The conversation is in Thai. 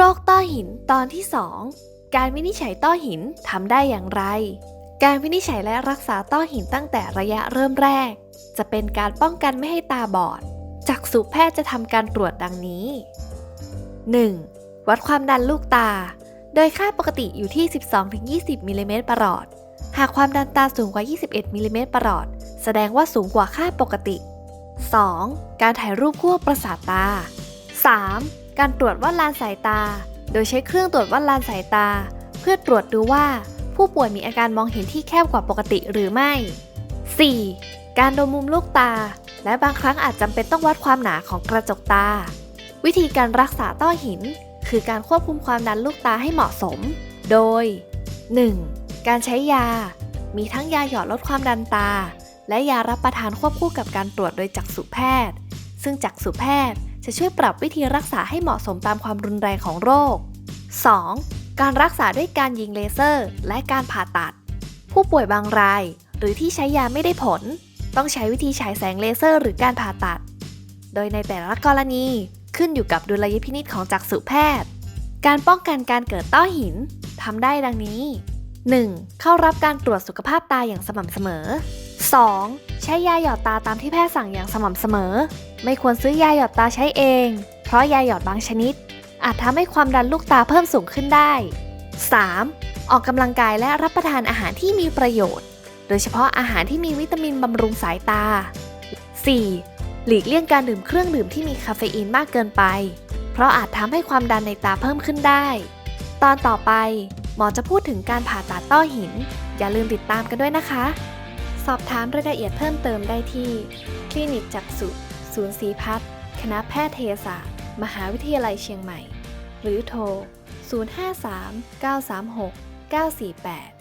โรคต้อหินตอนที่ 2 การวินิจฉัยต้อหินทำได้อย่างไร การวินิจฉัยและรักษาต้อหินตั้งแต่ระยะเริ่มแรก จะเป็นการป้องกันไม่ให้ตาบอด จักษุแพทย์จะทำการตรวจดังนี้ 1. วัดความดันลูกตา โดยค่าปกติอยู่ที่ 12-20มิลลิเมตรประหลอด หากความดันตาสูงกว่า 21มิลลิเมตรประหลอด แสดงว่าสูงกว่าค่าปกติ 2. การถ่ายรูปขั้วประสาทตา 3. การตรวจวัดลานสายตา โดยใช้เครื่องตรวจวัดลานสายตา เพื่อตรวจดูว่าผู้ป่วยมีอาการมองเห็นที่แคบกว่าปกติหรือไม่ 4. การดมมุมลูกตา และบางครั้งอาจจำเป็นต้องวัดความหนาของกระจกตา วิธีการรักษาต้อหิน คือการควบคุมความดันลูกตาให้เหมาะสม โดย 1. การใช้ยา มีทั้งยาหยอดลดความดันตา และยารับประทานควบคู่กับการตรวจโดยจักษุแพทย์ ซึ่งจักษุแพทย์ จะช่วยปรับวิธีรักษาให้เหมาะสมตามความรุนแรงของโรค 2. การรักษาด้วยการยิงเลเซอร์และการผ่าตัด ผู้ป่วยบางราย หรือที่ใช้ยาไม่ได้ผล ต้องใช้วิธีฉายแสงเลเซอร์หรือการผ่าตัด โดยในแต่ละกรณีขึ้นอยู่กับดุลยพินิจของจักษุแพทย์ การป้องกันการเกิดต้อหินทำได้ดังนี้ 1. เข้ารับการตรวจสุขภาพตาอย่างสม่ำเสมอ 2. ใช้ยาหยอดตาตามที่แพทย์สั่งอย่างสม่ำเสมอ ไม่ควรซื้อยาหยอดตาใช้เอง เพราะยาหยอดบางชนิด อาจทำให้ความดันลูกตาเพิ่มสูงขึ้นได้ 3. ออกกำลังกายและรับประทานอาหารที่มีประโยชน์ โดยเฉพาะอาหารที่มีวิตามินบำรุงสายตา 4. หลีกเลี่ยงการดื่มเครื่องดื่มที่มีคาเฟอีนมากเกินไป เพราะอาจทำให้ความดันในตาเพิ่มขึ้นได้ ตอนต่อไป หมอจะพูดถึงการผ่าตัดต้อหิน อย่าลืมติดตามกันด้วยนะคะ สอบถามรายละเอียดเพิ่มเติมได้ที่ คลินิกจักษุ ศูนย์ศรีพัฒน์คณะแพทยศาสตร์ มหาวิทยาลัยเชียงใหม่ หรือโทร 053 936 948